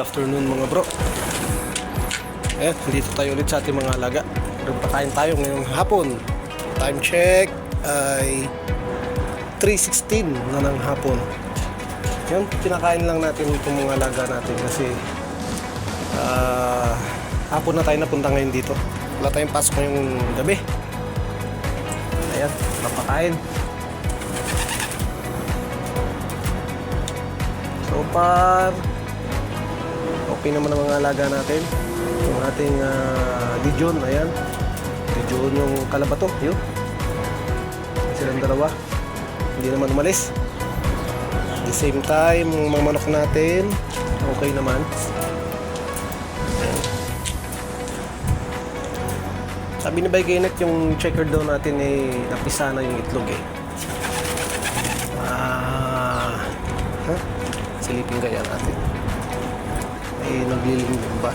afternoon mga bro. Ayan, dito tayo ulit sa ating mga alaga. Nagpakain tayo ngayong hapon. Time check ay 3.16 na ng hapon. Yan, pinakain lang natin itong mga alaga natin kasi ah, hapon na tayo napunta ngayon dito. Wala tayong pasok ngayong gabi. Ayan, napakain. So far okay naman ang mga alaga natin. Yung ating uh, Dijon ayan. Dijon yung kalabato yun. Silang dalawa. Hindi naman umalis. At the same time yung mga manok natin okay naman. Sabi ni Bay Kenneth yung checker daw natin eh napisa na yung itlog eh. Ah huh? silipin kaya natin ay naglilimlim ba?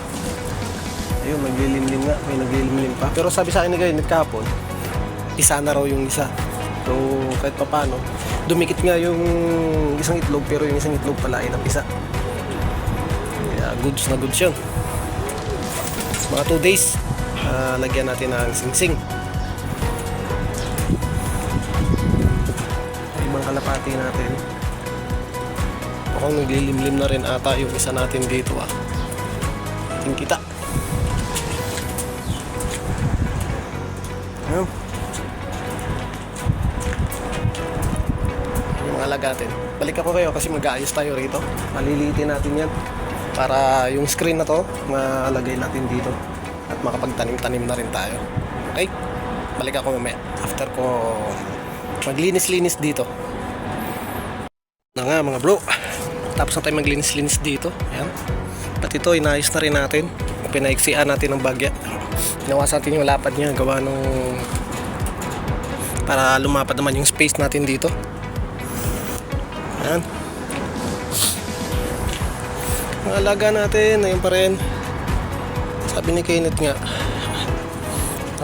Ayun, naglilimlim nga. May naglilimlim pa. Pero sabi sa akin ni Gaynet kahapon, isa na raw yung isa. So, kahit pa paano, dumikit nga yung isang itlog, pero yung isang itlog pala ay napisa. Kaya goods na goods yun. Mga 2 days, ah, lagyan natin ng singsing. Ibang kalapati natin. Mukhang naglilimlim na rin ata yung isa natin dito ah. Ating kita. Ayan. Yung mga lagatin. Balik ako kayo kasi mag-aayos tayo rito. Malilitin natin yan. Para yung screen na to, malagay natin dito. At makapagtanim-tanim na rin tayo. Okay? Balik ako mamaya. After ko maglinis-linis dito. Na nga mga bro. Tapos na tayo maglinis-linis dito. Ayan. Pati ito, inayos na rin natin. Pinaiksian natin ng bagya. Inawasan natin yung lapad niya. Gawa nung... Para lumapad naman yung space natin dito. Ayan. Alaga natin. Ayun pa rin. Sabi ni Kenneth nga.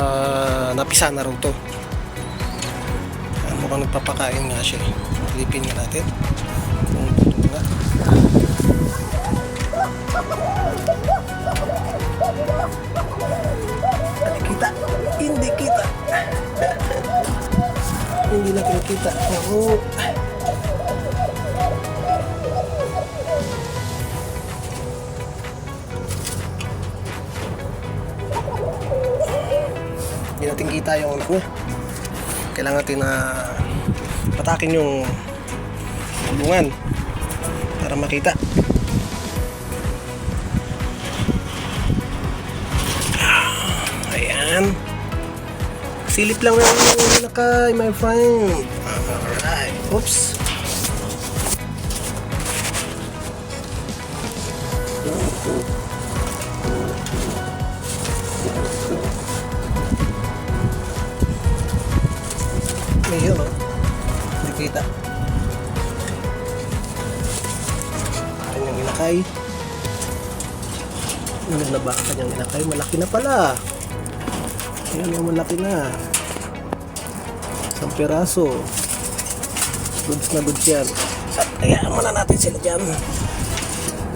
ah, napisa na raw to. Mukhang nagpapakain nga siya. Lipin nga natin. Kung totoo nga. Kita. Hindi kita. Hindi na kita. Oo. Hindi natin kita yung anak. Kailangan natin na patakin yung kulungan para makita. Silip lang ng nakay, my friend. Alright. Oops. Ayun, oh. Hindi kita. Kanyang inakay. Ano na ba kanyang inakay? Malaki na pala. Ayan yung malaki na. Isang piraso. Goods na goods yan. At hayaan muna natin sila dyan.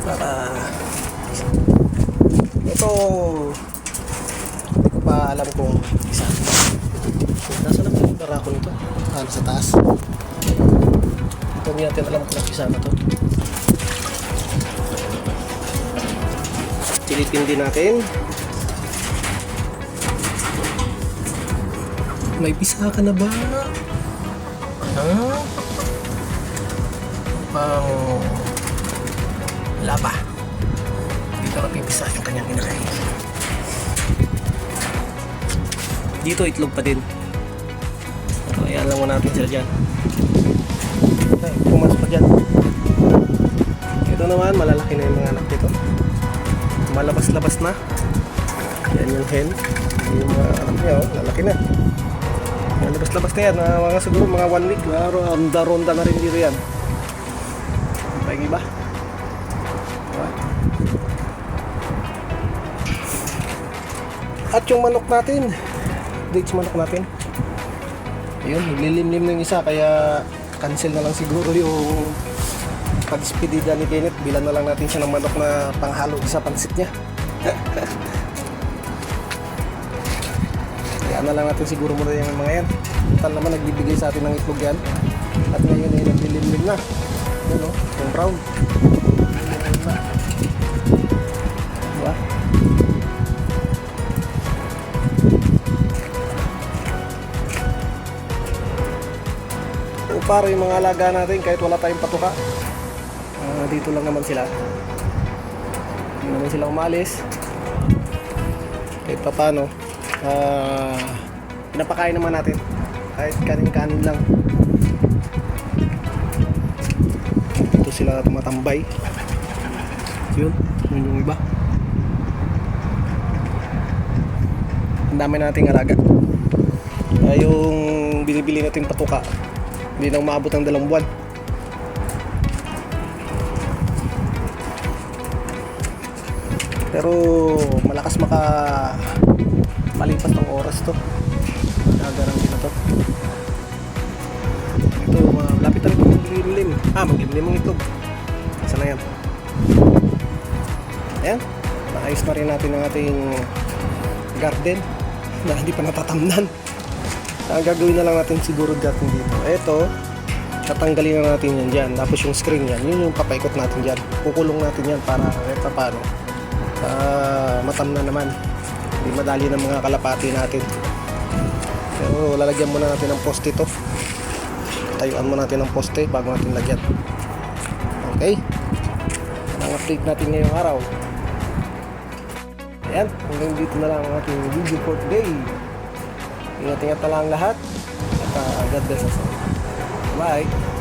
Para ito hindi pa alam kung isa. Nasa na yung barako nito? Ah, nasa taas. Ito hindi natin alam kung isa na to. Silipin din natin. May pisa ka na ba? Ha? Pang... Wala pa. Dito napipisa yung kanyang inakay. Dito itlog pa din. So, ayan lang muna natin sila dyan. Ay, pumasok pa dyan. Ito naman, malalaki na yung mga anak dito. Malabas-labas na. Yan yung hen. Yung mga anak niya, oh, lalaki na. Yan, labas-labas na yan. ah, mga siguro mga one week. Laro, ronda-ronda na rin dito yan. Pag iba. At yung manok natin. Dates manok natin. Yun, lilimlim ng isa kaya cancel na lang siguro yung pag speedida ni Kenneth, bilan na lang natin siya ng manok na panghalo sa pansit niya. Na lang natin siguro muna yung mga yan. Total naman nagbibigay sa atin ng itlog yan. At ngayon ay naglilimlim na. Yan o, yung brown. Diba? O para yung mga alaga natin kahit wala tayong patuka. ah, dito lang naman sila. Hindi naman sila umalis. Kahit pa paano, ah, pinapakain naman natin. Kahit kanin-kanin lang. Dito sila tumatambay. Yun, yun yung iba. Ang dami nating alaga. Kaya yung binibili nating patuka, hindi na umabot ng dalawang buwan. Pero malakas maka malipas ng oras to. Nagarang din to. Ito, uh, lapit na rin maglimlim. Ah, maglimlim ang itlog. Saan na yan? Ayan. Naayos na rin natin ang ating garden na hindi pa natatamnan. Ang gagawin na lang natin siguro natin dito. Ito, tatanggalin na natin yan dyan. Tapos yung screen yan, yun yung papaikot natin dyan. Kukulong natin yan para kahit pa paano. Ah, matam na naman. Hindi madali ng mga kalapati natin. Pero lalagyan muna natin ng poste ito. Tayuan muna natin ng poste bago natin lagyan. Okay? Ang update natin ngayong araw. Ayan, hanggang dito na lang ang ating video for today. Ingat-ingat na lang lahat. At uh, God bless us all. Bye!